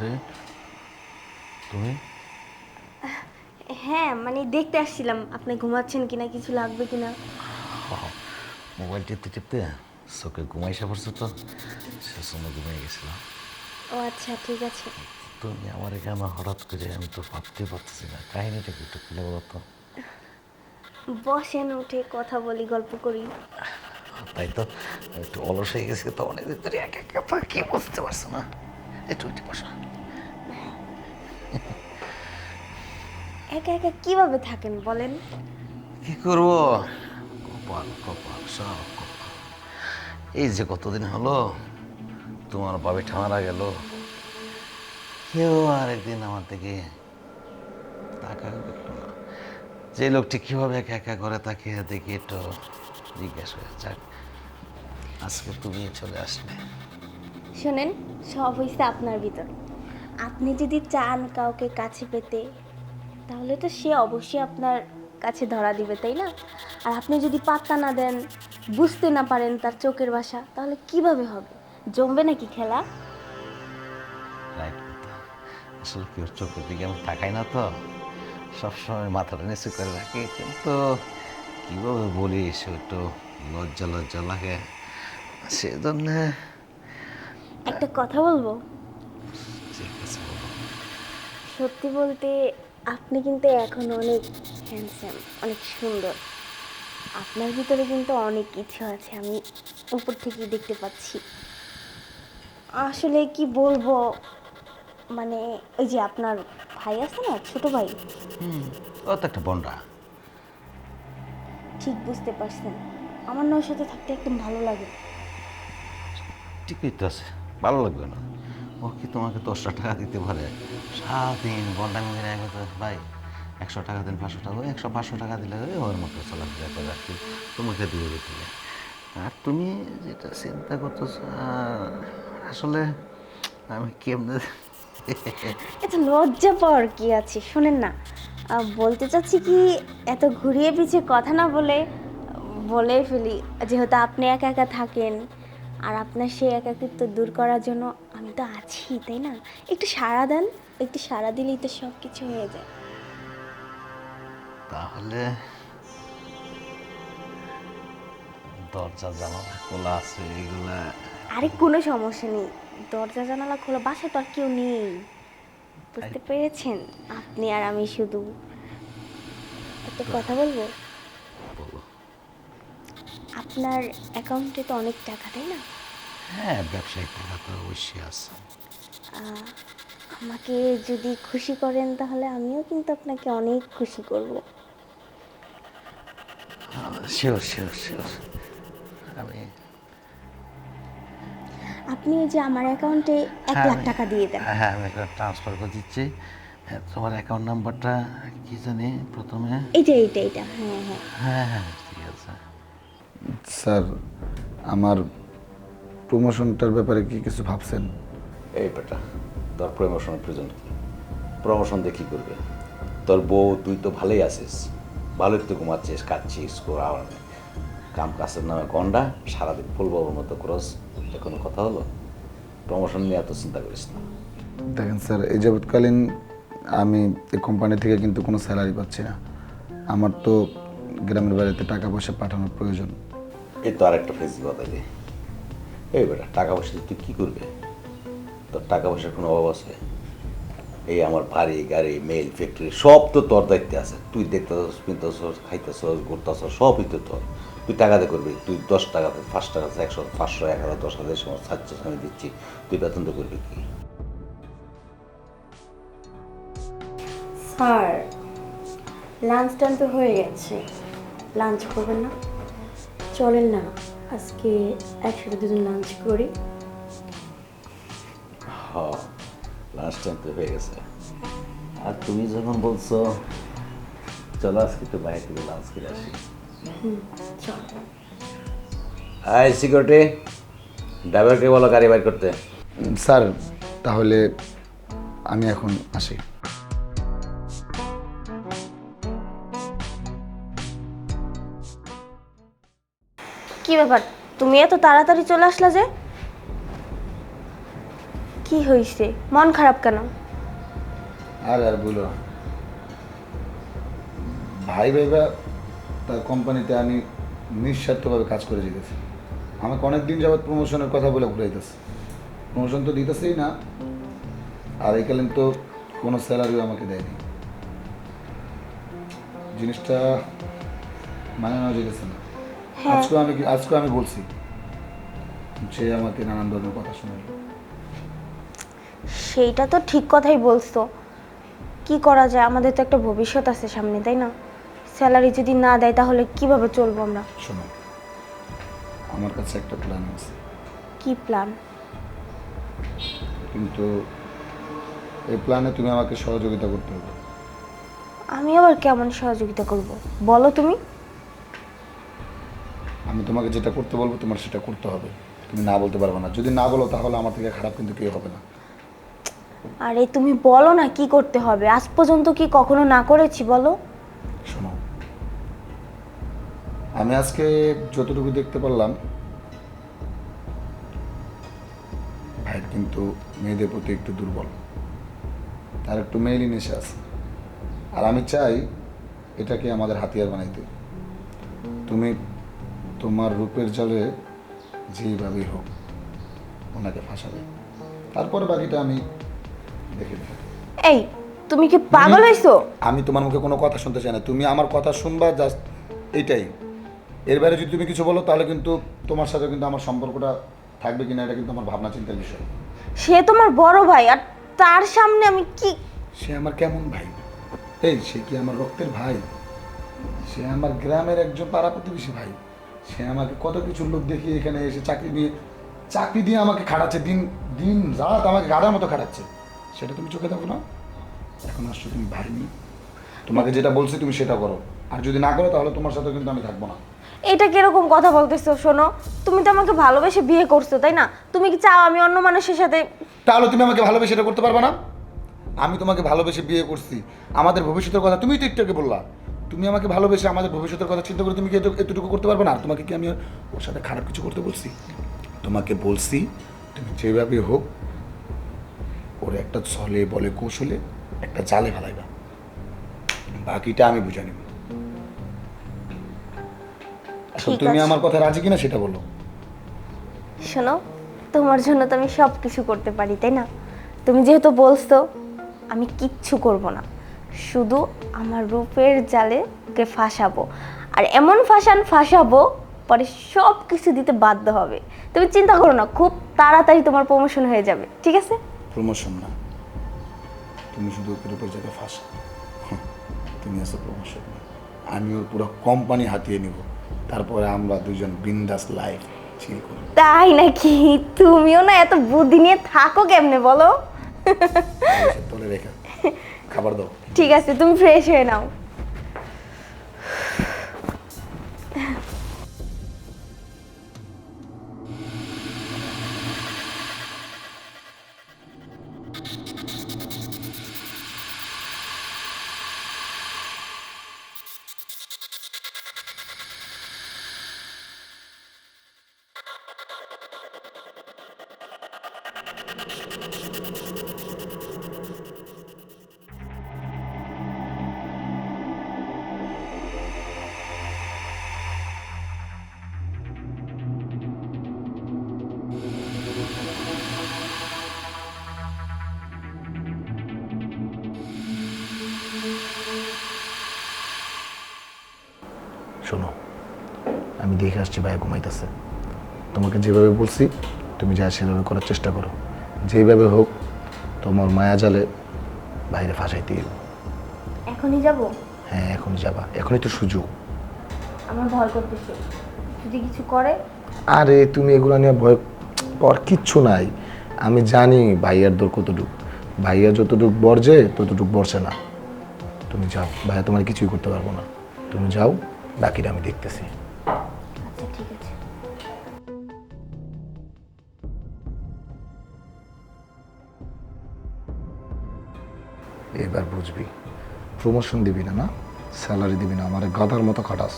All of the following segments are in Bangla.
আরে তুমি? হ্যাঁ মানে দেখতে আসছিলাম। আপনি ঘুমাচ্ছেন কিনা কিছু লাগবে কিনা? মোবাইল টিপতে টিপতে চোখে ঘুমাইসা পড়ছে তো সে সময় ঘুমিয়ে গেছিলাম। ও আচ্ছা ঠিক আছে। তুমি আমার এখানে হঠাৎ করে আমি তো ভাবতে পারতেছি না কাহিনিটা কি একটু খুলে বলো তো। বসেন উঠে কথা বলি গল্প করি। তাই তো একটু অলস হয়ে গেছে তো অনেকদিন ধরে একা একা থাকি বুঝতে পারছ না। একটু একটু বসো। একা একা কীভাবে থাকেন বলেন? কি করব? কপাল কপাল সব কপাল। এই যে কতদিন হলো তোমার বাবি ঠামারা গেল। কেউ আর একদিন আমার দিকে তাকা দেখল না। যে লোকটি কীভাবে একা একা করে তাকে দেখি একটু জিজ্ঞাসা হয়ে যাক আজকে তুমি চলে আসলে। শোনেন সব হয়েছে আপনার ভিতর। আপনি যদি চান কাউকে কাছে পেতে তাহলে তো সে অবশ্যই আপনার কাছে ধরা দিবে তাই না? আর আপনি যদি পাত্তা না দেন বুঝতে না পারেন তার চোখের ভাষা তাহলে কীভাবে হবে? জমবে নাকি খেলা? আসলে কেউ চোখের দিকে আমি তাকাই না তো? সবসময় মাথাটা নিচু করে রাখি কিন্তু কীভাবে বলি সে একটু লজ্জা লজ্জা লাগে। সেজন্য একটা কথা বলব? সত্যি বলতে আপনি কিন্তু এখন অনেক হ্যান্ডসাম অনেক সুন্দর। আপনার ভিতরে কিন্তু অনেক কিছু আছে আমি উপর থেকে দেখতে পাচ্ছি। আসলে কি বলব মানে ওই যে আপনার ভাই আছে না ছোট ভাই? হুম ও তো একটা বন্ডা ঠিক বুঝতে পারছেন। আমার না ওর সাথে থাকতে একদম ভালো লাগে। ঠিকই তো আছে ভালো লাগবে না। ও কি তোমাকে দশটা টাকা দিতে পারে? সারাদিন বন্ডা মিলে ভাই একশো টাকা দিন পাঁচশো টাকা একশো পাঁচশো টাকা দিলে ওর মতো চলাফেরা করে আর কি, তোমাকে দিয়ে দিতে আর তুমি যেটা চিন্তা করতেছো আসলে আমি কেমনে এত লজ্জা পাওয়ার কি আছে? শোনেন না বলতে চাচ্ছি কি, এত ঘুরিয়ে পিছিয়ে কথা না বলে বলে ফেলি, যেহেতু আপনি একা একা থাকেন, আর আপনার সেই একাকিত্ব দূর করার জন্য আমি তো আছি তাই না? একটু সাড়া দেন একটু সাড়া দিলেই তো সব কিছু হয়ে যায়। তাহলে দরজা জানালা খোলা আছে এগুলা আরে কোনো সমস্যা নেই। দরজা জানালা খোলা বাসা তো আর কেউ নেই। বুঝতে পেরেছেন? আপনি আর আমি শুধু। একটা কথা বলব? আপনার অ্যাকাউন্টে তো অনেক টাকা তাই না? হ্যাঁ ব্যবসায়িক টাকা তো অবশ্যই আছে। আহ, আমাকে যদি খুশি করেন তাহলে আমিও কিন্তু আপনাকে অনেক খুশি করব। শিওর শিওর শিওর আমি আপনি ওই যে আমার অ্যাকাউন্টে এক হ্যাঁ, লাখ আমি- টাকা দিয়ে দেন। হ্যাঁ আমি একটা ট্রান্সফার করে দিচ্ছি। হ্যাঁ, তোমার অ্যাকাউন্ট নাম্বারটা কি জানি প্রথমে? এইটা এইটা এইটা। হ্যাঁ হ্যাঁ। হ্যাঁ হ্যাঁ ঠিক আছে। স্যার আমার প্রমোশনটার ব্যাপারে কি কিছু ভাবছেন? এই বেটা তোর প্রমোশনের প্রয়োজন কি? প্রমোশন দিয়ে কী করবে? তোর বউ তুই তো ভালোই আছিস। ভালোই তো ঘুমাচ্ছিস কাচ্ছিস কাম কাজের নামে গন্ডা সারাদিন ফুলবাবুর মতো ক্রস কোনো কথা হলো? প্রমোশন নিয়ে এত চিন্তা করিস না। দেখেন স্যার এই যাবৎকালীন আমি এই কোম্পানি থেকে কিন্তু কোনো স্যালারি পাচ্ছি না। আমার তো গ্রামের বাড়িতে টাকা পয়সা পাঠানোর প্রয়োজন। এই তো আরেকটা ফেসবুক বাতালি এই বেটা, টাকা পয়সা তুই কী করবে? তোর টাকা পয়সার কোনো অভাব আছে? এই আমার বাড়ি, গাড়ি মেল ফ্যাক্টরি সব তো তোর দায়িত্বে আছে। তুই দেখতেছস, পিনতেছস, খাইতেছস, ঘুরতেছস, সবই তো তোর। তুই টাকাতে করবি? তুই দশ টাকাতে পাঁচ টাকাতে একশো, পাঁচশো, এক হাজার, দশ হাজার সময় সাতশো আমি দিচ্ছি। তুই বেতন তো করবি কি? স্যার লাঞ্চ টাইম তো হয়ে গেছে। লাঞ্চ করবেন না? চলেন না। আজকে একসাথে দুজন লাঞ্চ করি। হ লাঞ্চ টাইম তো হয়ে গেছে। আর তুমি যখন বলছো চলো আজকে একটু বাইরে থেকে লাঞ্চ করে আসি। আই সিকিউরিটি ড্রাইভারকে বলো গাড়ি বাইর করতে। স্যার তাহলে আমি এখন আসি। কি ব্যাপার? তুমি এত তাড়াতাড়ি চলে আসলা যে? কি হয়েছে মন খারাপ কেন? আর আর বলো। ভাই ভাইবা তার কোম্পানিতে আমি নিঃস্বার্থভাবে কাজ করে যেতেছি। আমাকে অনেক দিন যাবৎ প্রমোশনের কথা বলে ঘুরাইতেছে। প্রমোশন তো দিতেছেই না। আর এইকালীন তো কোনো স্যালারিও আমাকে দেয়নি। জিনিসটা মানে নেওয়া যেতেছে না। আজকে আমি আজকে আমি বলছি সে আমাকে নানান ধরনের কথা শোনালো। সেইটা তো ঠিক কথাই বলছো। কি করা যায়? আমাদের তো একটা ভবিষ্যৎ আছে সামনে তাই না? স্যালারি যদি না দেয় তাহলে কীভাবে চলবো আমরা? শোনো আমার কাছে একটা প্ল্যান আছে। কি প্ল্যান কিন্তু এই প্ল্যানে তুমি আমাকে সহযোগিতা করতে হবে। আমি আবার কেমন সহযোগিতা করব? বলো তুমি। আমি তোমাকে যেটা করতে বলব তোমার সেটা করতে হবে। তুমি না বলতে পারবে না। যদি না বলো তাহলে আমার থেকে খারাপ কিন্তু কেউ হবে না। আরে তুমি বলো না কি করতে হবে। আজ পর্যন্ত কি কখনো না করেছি বলো? শোনো আমি আজকে যতটুকু দেখতে পারলাম ভাই কিন্তু মেয়েদের প্রতি একটু দুর্বল। তার একটু মেয়েলি নেশা আছে। আর আমি চাই এটাকে আমাদের হাতিয়ার বানাইতে। তুমি তোমার রূপের জলে যেইভাবেই হোক ওনাকে ফাঁসাবে। তারপর বাকিটা আমি দেখে নেব। এই তুমি কি পাগল হয়েছো আমি তোমার মুখে কোনো কথা শুনতে চাই না। তুমি আমার কথা শুনবা জাস্ট এইটাই এর বাইরে যদি তুমি কিছু বলো তাহলে কিন্তু তোমার সাথে কিন্তু আমার সম্পর্কটা থাকবে কিনা এটা কিন্তু আমার ভাবনা চিন্তার বিষয়। সে তোমার বড় ভাই আর তার সামনে আমি কি সে আমার কেমন ভাই? এই সে কি আমার রক্তের ভাই? সে আমার গ্রামের একজন পাড়া প্রতিবেশী ভাই। সে আমাকে কত কিছু লোক দেখিয়ে এখানে এসে চাকরি দিয়ে চাকরি দিয়ে আমাকে খাটাচ্ছে দিন দিন রাত আমাকে গাধার মতো খাটাচ্ছে সেটা তুমি চোখে দেখো না। এখন আসছো তুমি নিয়ে। তোমাকে যেটা বলছি তুমি সেটা করো। আর যদি না করো তাহলে তোমার সাথে কিন্তু আমি থাকব না। এটা কীরকম কথা বলতেছো শোনো? তুমি তো আমাকে ভালোবেসে বিয়ে করছ তাই না? তুমি কি চাও আমি অন্য মানুষের সাথে তাহলে তুমি আমাকে ভালোবেসে এটা করতে পারবে না? আমি তোমাকে ভালোবেসে বিয়ে করছি। আমাদের ভবিষ্যতের কথা তুমি তো একটু আগে বললা। তুমি আমাকে ভালোবেসে আমাদের ভবিষ্যতের কথা চিন্তা করে তুমি কি এতটুকু করতে পারবে না? আর তোমাকে কি আমি ওর সাথে খারাপ কিছু করতে বলছি? তোমাকে বলছি তুমি যেভাবে হোক ওর একটা ছলে বলে কৌশলে একটা জালে ফেলাইবা। বাকিটা আমি বুঝে নিব। ঠিক তুমি আমার কথা রাজি কিনা সেটা বলো। শোনো তোমার জন্য তো আমি সব কিছু করতে পারি তাই না? তুমি যেহেতু বলছো আমি কিচ্ছু করব না। শুধু আমার রূপের জালে ওকে ফাঁসাবো। আর এমন ফাঁসান ফাঁসাবো পরে সব কিছু দিতে বাধ্য হবে। তুমি চিন্তা করো না খুব তাড়াতাড়ি তোমার প্রমোশন হয়ে যাবে ঠিক আছে? প্রমোশন না। তুমি শুধু ওপর উপর জায়গায় ফাঁসা। তুমি আছো প্রমোশন আমি ওর পুরো কোম্পানি হাতিয়ে নিব। তারপরে আমরা দুজন বিন্দাস লাইফ চিল করব। তাই নাকি? তুমিও না এত বুদ্ধি নিয়ে থাকো কেমনে বলো? তলে রেখে খাবার দাও। ঠিক আছে তুমি ফ্রেশ হয়ে নাও দেখে আসছি ভাইয়া ঘুমাইতেছে। তোমাকে যেভাবে বলছি তুমি যা সেভাবে করার চেষ্টা করো। যেভাবে হোক তোমার মায়া জালে বাইরে ফাঁসাইতে। এখনই যাব? হ্যাঁ এখন যাবা। এখনই তো সুযোগ। আমার ভয় করতেছে। যদি কিছু করে? আরে তুমি এগুলো নিয়ে ভয় পর কিচ্ছু নাই। আমি জানি ভাইয়ার দর কতটুক। ভাইয়া যতটুক বর্জে ততটুক বর্ষে না। তুমি যাও। ভাইয়া তোমার কিছুই করতে পারব না। তুমি যাও বাকিটা আমি দেখতেছি। এবার বুঝবি। প্রমোশন দিবি না না? স্যালারি দিবি না। আমার গাদার মতো খাটাস।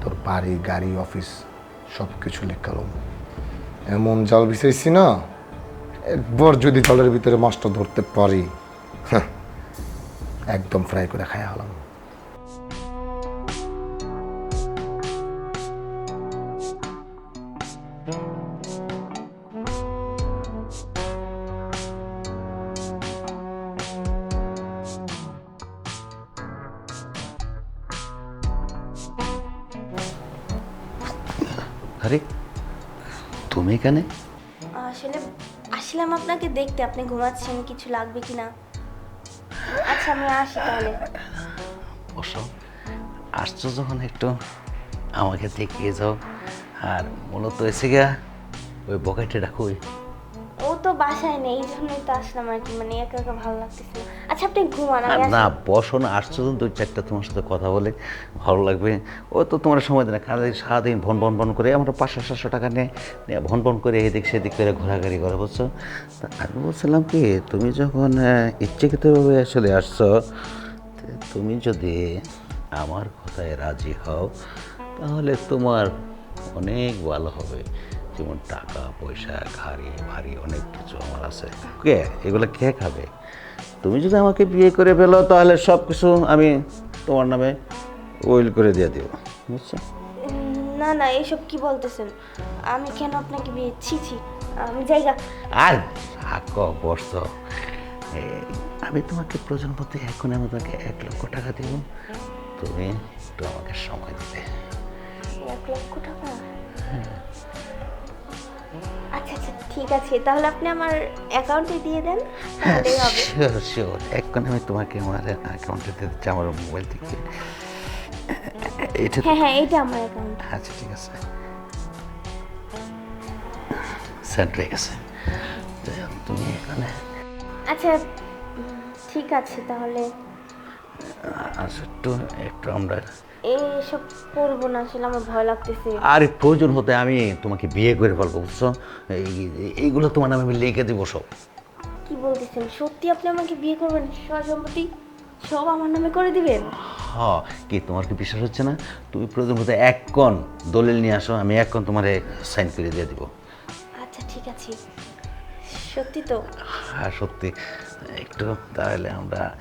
তোর বাড়ি গাড়ি অফিস সব কিছু লেখালো এমন জাল বিছাইছি না একবার যদি জলের ভিতরে মাছটা ধরতে পারি হ্যাঁ, একদম ফ্রাই করে খাই হলাম। আরে তুমি এখানে? আসলে আসলাম আপনাকে দেখতে। আপনি ঘুমাচ্ছেন কিছু লাগবে কি না আচ্ছা আমি আসি তাহলে। বসো। আসছো যখন একটু আমাকে দেখিয়ে যাও। আর মূলত এসে গা ওই বকাইটে ডাকুই ও তো বাসায় নেই এই জন্যই তো আসলাম আর কি। মানে একা একা ভালো লাগতেছিল আচ্ছা আপনি ঘুমান না আসি। বসো না আসছো তো দুই চারটা তোমার সাথে কথা বলে ভালো লাগবে। ও তো তোমার সময় দেয় না কাজে সারাদিন ভন ভন ভন করে আমরা পাঁচশো সাতশো টাকা নিয়ে ভন ভন করে এদিক সেদিক করে ঘোরাঘুরি করে বুঝছ? তা আমি বলছিলাম কি তুমি যখন ইচ্ছাকৃতভাবে আসলে আসছো তুমি যদি আমার কথায় রাজি হও তাহলে তোমার অনেক ভালো হবে। যেমন টাকা পয়সা ঘাড়ি ভারী অনেক কিছু আমার আছে। কে এগুলো কে খাবে? তুমি যদি আমাকে বিয়ে করে ফেলো তাহলে সব কিছু আমি তোমার নামে উইল করে দিয়ে দেবো। বুঝছ? না না এইসব কি বলতেছেন? আমি কেন আপনাকে বিয়ে ছি ছি আমি জায়গা আর হাক বর্ষ আমি তোমাকে প্রয়োজন মতো এখন আমি তোমাকে এক লক্ষ টাকা দেব। তুমি একটু আমাকে সময় দিতে। এক লক্ষ টাকা? আচ্ছা আচ্ছা ঠিক আছে। তাহলে আপনি আমার অ্যাকাউন্টে দিয়ে দেন তাহলেই হবে। শিওর শিওর এখন আমি তোমাকে আমার অ্যাকাউন্টে দিতে চাই আমার মোবাইল থেকে। এটা হ্যাঁ হ্যাঁ এইটা আমার অ্যাকাউন্ট আচ্ছা ঠিক আছে। সেন্ট হয়ে গেছে। তুমি এখানে আচ্ছা ঠিক আছে তাহলে। আচ্ছা একটু একটু আমরা এইসব করব না আসলে আমার ভয় লাগতেছে। আর প্রয়োজন হতে আমি তোমাকে বিয়ে করে ফেলব বুঝছ? এই- এইগুলো তোমার নামে আমি লিখে দেবো সব। কি বলতেছেন? সত্যি আপনি আমাকে বিয়ে করবেন? সম্পত্তি সব আমার নামে করে দিবেন? হ কি তোমার কি বিশ্বাস হচ্ছে না? তুমি প্রয়োজন হতে এক কন দলিল নিয়ে আসো আমি এক কন তোমারে সাইন করে দিয়ে দিব। আচ্ছা ঠিক আছে। সত্যি তো? হ্যাঁ সত্যি। একটু তাহলে আমরা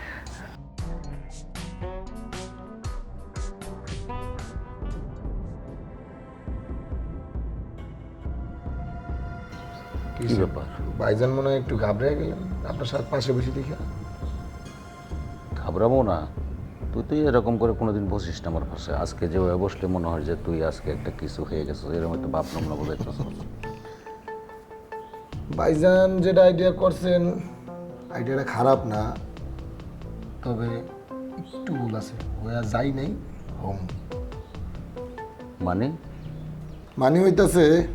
কি ব্যাপার? ভাইজান মনে হয় একটু ঘাবড়ে গেলেন। আপনার সাথে পাশে বসে দেখে। ঘাবড়াবো না। তুই তুই এরকম করে কোনোদিন বসিস না আমার পাশে। আজকে যেভাবে বসলে মনে হয় যে তুই আজকে একটা কিছু হয়ে গেছিস। এরকম একটা বাপ নামনা বোঝাইছিস ভাইজান যেটা আইডিয়া করছেন আইডিয়াটা খারাপ না। তবে একটু ভুল আছে। হইয়া যাই নাই হোম। মানে? মানে হইতাছে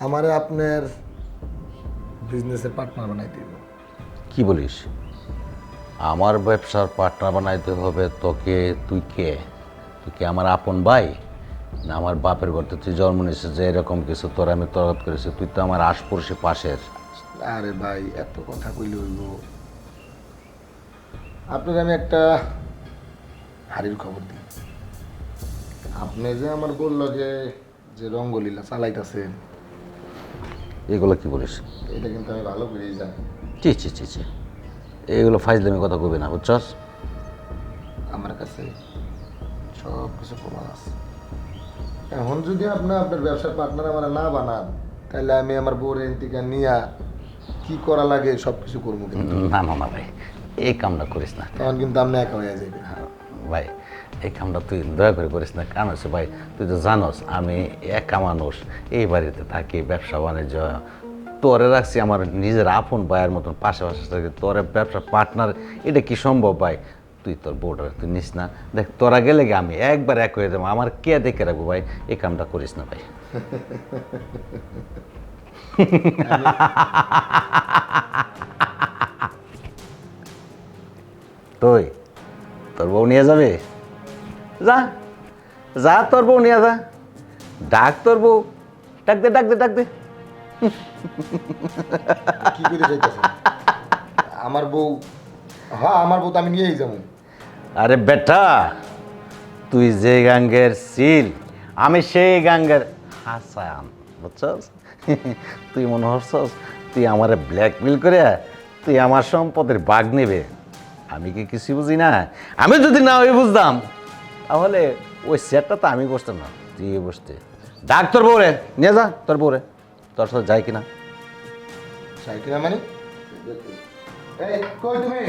আমারে আপনার বিজনেসের পার্টনার বানাই দিব কি বলিস? আমার ব্যবসার পার্টনার বানাইতে হবে তোকে তুই কে? তুই কি আমার আপন ভাই? না আমার বাপের ঘরতে তুই জন্ম নিয়েছিস যে এরকম কিছু তোর আমি তরত করেছি তুই তো আমার আশপড়শি পাশের। আরে ভাই এত কথা কইলে হইব। আপনার আমি একটা হাড়ির খবর দিই। আপনি যে আমার গোল লগে যে রঙ্গলীলা চালাইতেছেন এগুলো কি বলিস? এটা কিন্তু আমি ভালো করেই জানি। চি চি চি চি এগুলো ফাইজলামি কথা কবি না বুঝছস? আমার কাছে সব কিছু প্রমাণ আছে। এখন যদি আপনি আপনার ব্যবসার পার্টনার আমার না বানান তাহলে আমি আমার বউর এনতিকা নিয়া কি করা লাগে সব কিছু করব কিন্তু। না না না ভাই এই কামটা করিস না। তখন কিন্তু আপনি একা হয়ে যাবেন ভাই এই কামটা তুই দয়া করে করিস না, কারণ হচ্ছে ভাই, তুই তো জানোস আমি একা মানুষ, এই বাড়িতে থাকি, ব্যবসা বাণিজ্য। তোরে রাখছি আমার নিজের আপন ভাইয়ের মতন পাশে পাশে থাকি, তোরে ব্যবসা পার্টনার এটা কি সম্ভব ভাই? তুই তোর বোর্ডার তুই নিস না। দেখ, তোরা গেলে কি আমি একবার এক হয়ে যাব, আমার কে দেখে রাখব ভাই? এই কামটা করিস না ভাই। তুই, তোর বউ নিয়ে যাবে? যা। যা তোর বউ নিয়ে যা। ডাক তোর বউ। ডাক দে ডাক দে ডাক দে। কি করে যাইতেছেন আমার বউ হ্যাঁ আমার বউ তো আমি নিয়েই যাব। আরে বেটা তুই যে গাঙ্গের সিল আমি সেই গাঙ্গের হাসান বুঝছস? তুই মনে হচ্ছস তুই আমার ব্ল্যাকমেল করে তুই আমার সম্পদের বাঘ নেবে? আমি কি কিছু বুঝি না? আমি যদি না ওই বুঝতাম। তাহলে ওই সেটটা তো আমি বসতাম না। তুই বসতে। ডাক তোর বউরে নিয়ে যা তোর বউরে। তোর সাথে যাই কিনা? সাইকেল মানে? এই কই তুমি?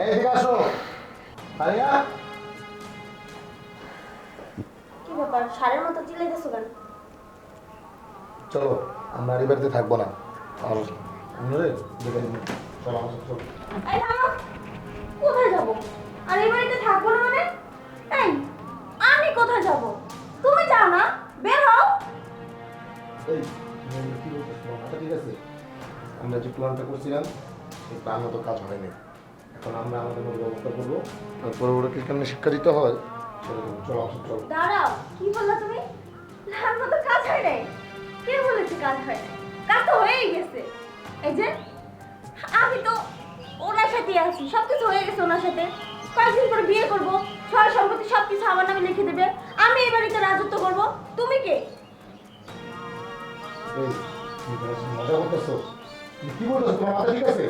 এই দিকে আসো। আরিয়া কি ব্যাপার? সারের মতো চিল্লাইতেছো কেন? চলো আমরা আর বাড়িতে থাকব না। আর চলো আমার চলো। এই থামো। কোথায় যাব? আর এই বাড়িতে থাকব না মানে? এই আমি কোথায় যাব? তুমি যাও না বের হও। এই কি বলতেছো? ঠিক আছে। আমরা যে প্ল্যানটা করছিলাম সেই প্ল্যান মতো কাজ হয়নি এখন আমরা আমাদের মতো ব্যবস্থা করব। পরবর্তী কেমন শিক্ষা দিতে হয়। চলো চলো। দাঁড়াও কি বললা তুমি? লাল মতো কাজ হয় নাই। কে বলেছে কাজ হয় নাই? কাজ তো হয়েই গেছে। এই যে আমি তো ওনার সাথে আছি সব কিছু হয়ে গেছে ওনার সাথে। কয়েকদিন পরে বিয়ে করব। সয় সম্পত্তি সব কিছু আমার নামে লিখে দেবে। আমি এই বাড়িতে রাজত্ব করব। তুমি কে? মজা করতেছো। কি বলতেছো? তোমার মাথা ঠিক আছে?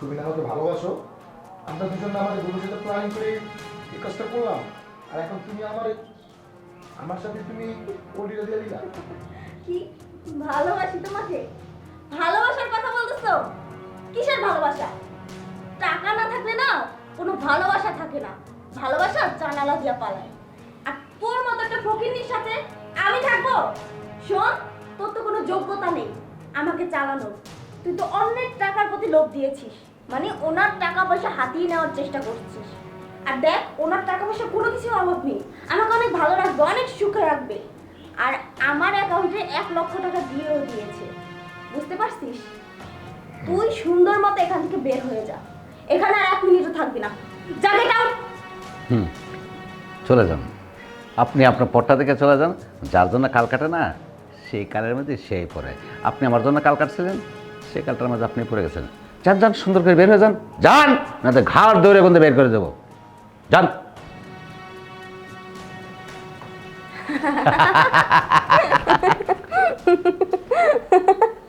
তুমি না আমাকে ভালোবাসো? আমরা দুজন আমাদের ভবিষ্যতে প্ল্যানিং করে এই কাজটা করলাম। আর এখন তুমি আমার আমার সাথে তুমি ওলিটা দিয়ে দিলা। কি ভালোবাসি তোমাকে? ভালোবাসার কথা বলতেছো? কিসের ভালোবাসা? টাকা না থাকলে না কোনো ভালোবাসা থাকে না। ভালোবাসা জানালা দিয়া পালায়। আর তোর মতো একটা ফকিন্নির সাথে আমি থাকব? শোন, তোর তো কোনো যোগ্যতা নেই। আমাকে চালানোর। তুই তো অনেক টাকার প্রতি লোভ দিয়েছিস। মানে ওনার টাকা পয়সা হাতিয়ে নেওয়ার চেষ্টা করছিস। আর দেখ, ওনার টাকা পয়সা কোনো কিছু অভাব নেই। আমাকে অনেক ভালো রাখবে, অনেক সুখে রাখবে। আর আমার অ্যাকাউন্টে এক লক্ষ টাকা দিয়েও দিয়েছে। বুঝতে পারছিস? তুই সুন্দর মতো এখান থেকে বের হয়ে যা। এখানে আর এক মিনিটও থাকবি না। যা গেট আউট হুম, চলে যান। আপনি আপনার পটটা থেকে চলে যান। যার জন্য কাল কাটে না, সেই কালের মধ্যে সেই পরে আপনি আমার জন্য কাল কাটছিলেন, সেই কালটার মধ্যে আপনি পড়ে গেছেন। যান যান, সুন্দর করে বের হয়ে যান। যান না তো ঘাড় দৌড়ে বন্ধে বের করে দেবো। যান।